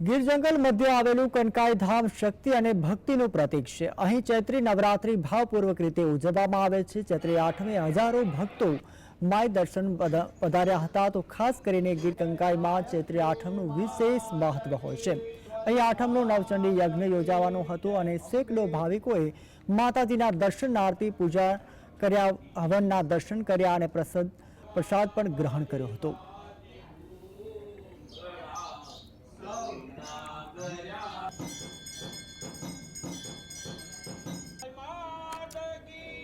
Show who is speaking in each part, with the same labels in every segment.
Speaker 1: ગીર જંગલ મધ્ય આવેલું કનકાઈ ધામ શક્તિ અને ભક્તિનું પ્રતીક છે. અહીં ચૈત્રી નવરાત્રી ભાવપૂર્વક રીતે ઉજવવામાં આવે છે. ચૈત્રી આઠમે હજારો ભક્તો માય દર્શન પધાર્યા હતા. તો ખાસ કરીને ગીર કંકાઈમાં ચૈત્રી આઠમનું વિશેષ મહત્વ હોય છે. અહીં આઠમનો નવચંડી યજ્ઞ યોજાવાનો હતો અને સેંકડો ભાવિકોએ માતાજીના દર્શન આરતી પૂજા કર્યા, હવનના દર્શન કર્યા અને પ્રસાદ પ્રસાદ પણ ગ્રહણ કર્યો હતો.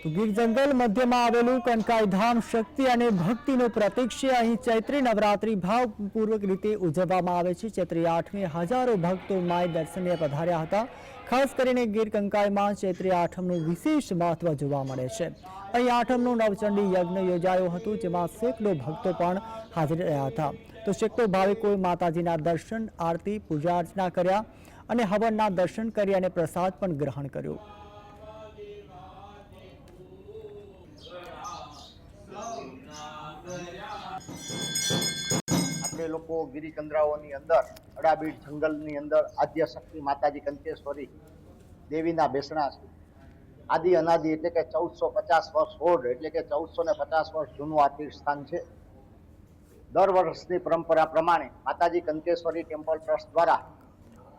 Speaker 1: ગીર જંગલ મધ્યમાં આવેલું કનકાઈ ધામ શક્તિ અને ભક્તિનું પ્રતીક છે. અહીં ચૈત્રી નવરાત્રી ભાવપૂર્વક રીતે ઉજવવામાં આવે છે. ચૈત્રી આઠમી હજારો ભક્તો માય દર્શને પધાર્યા હતા. ખાસ કરીને ગીર કંકાઈમાં ચૈત્રી આઠમનું વિશેષ મહત્વ જોવા મળે છે. અહીં આઠમનું નવચંડી યજ્ઞ યોજાયો હતો, જેમાં સેંકડો ભક્તો પણ હાજર રહ્યા હતા. તો સેંકડો ભાવિકોએ માતાજીના દર્શન, આરતી, પૂજા અર્ચના કર્યા અને હવનના દર્શન કરી અને પ્રસાદ પણ ગ્રહણ કર્યો.
Speaker 2: લોકો ગિરિચંદ્રાઓની અંદર અડાબીડ જંગલની અંદર આદ્યશક્તિ માતાજી કંકેશ્વરી દેવીના બેસણા છે. આદિ અનાદિ એટલે કે ચૌદસો પચાસ વર્ષ ઓld એટલે કે ચૌદસો ને પચાસ વર્ષ જૂનું આ તીર્થસ્થાન છે. દર વર્ષની પરંપરા પ્રમાણે માતાજી કંકેશ્વરી ટેમ્પલ ટ્રસ્ટ દ્વારા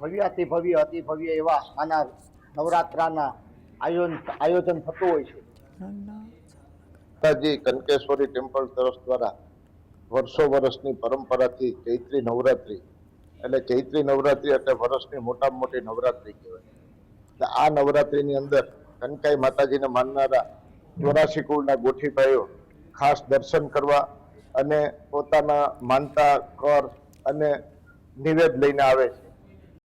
Speaker 2: ભવ્ય અતિ ભવ્ય અતિ ભવ્ય એવા આના નવરાત્રાના આયોજન આયોજન થતું હોય છે.
Speaker 3: માતાજી કનકેશ્વરી ટેમ્પલ ટ્રસ્ટ દ્વારા વર્ષો વર્ષની પરંપરાથી ચૈત્રી નવરાત્રી, એટલે ચૈત્રી નવરાત્રી એટલે વર્ષની મોટામાં મોટી નવરાત્રી કહેવાય. એટલે આ નવરાત્રીની અંદર કનકાઈ માતાજીને માનનારા ચોરાસી કુળના ગોઠીભાઈઓ ખાસ દર્શન કરવા અને પોતાના માનતા, કર અને નિવેદ લઈને આવે છે.